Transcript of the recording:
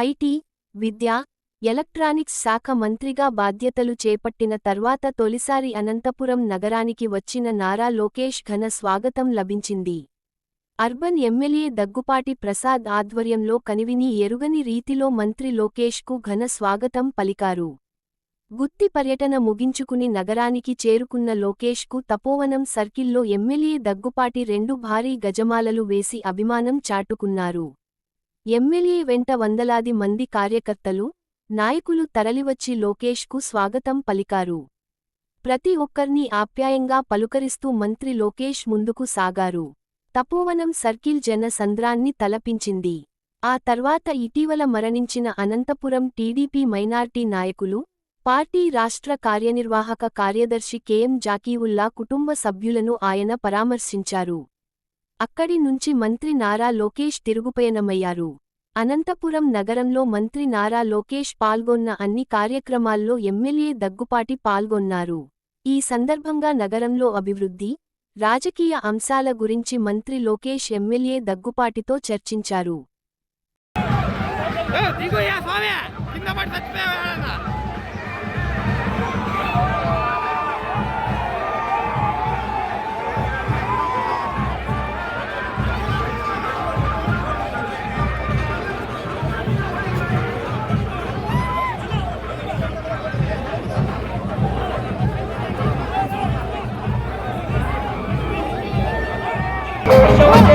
IT విద్యా electronics శాఖ మంత్రిగా బాధ్యతలు చేపట్టిన తర్వాత తొలిసారి అనంతపురం నగరానికి వచ్చిన నారా లోకేష్ ఘన స్వాగతం లభించింది. అర్బన్ ఎమ్మెల్యే దగ్గుపాటి ప్రసాద్ ఆధ్వర్యంలో కనివిని ఎరుగని రీతిలో మంత్రి లోకేష్కు ఘన స్వాగతం పలికారు. గుత్తి పర్యటన ముగించుకుని నగరానికి చేరుకున్న లోకేష్కు తపోవనం సర్కిల్లో ఎమ్మెల్యే దగ్గుపాటి రెండు భారీ గజమాలలు వేసి అభిమానం చాటుకున్నారు. ఎమ్మెల్యే వెంట వందలాది మంది కార్యకర్తలు నాయకులు తరలివచ్చి లోకేష్కు స్వాగతం పలికారు. ప్రతి ఒక్కర్నీ ఆప్యాయంగా పలుకరిస్తూ మంత్రి లోకేష్ ముందుకు సాగారు. తపోవనం సర్కిల్ జన సంద్రాన్ని తలపించింది. ఆ తర్వాత ఇటీవల మరణించిన అనంతపురం టీడీపీ మైనార్టీ నాయకులు పార్టీ రాష్ట్ర కార్యనిర్వాహక కార్యదర్శి కెఎం జాకీవుల్లా కుటుంబ సభ్యులను ఆయన పరామర్శించారు. అక్కడి నుంచి మంత్రి నారా లోకేష్ తిరుగుపయనమయ్యారు. అనంతపురం నగరంలో మంత్రి నారా లోకేష్ పాల్గొన్న అన్ని కార్యక్రమాల్లో ఎమ్మెల్యే దగ్గుపాటి పాల్గొన్నారు. ఈ సందర్భంగా నగరంలో అభివృద్ధి రాజకీయ అంశాల గురించి మంత్రి లోకేష్ ఎమ్మెల్యే దగ్గుపాటితో చర్చించారు. show up.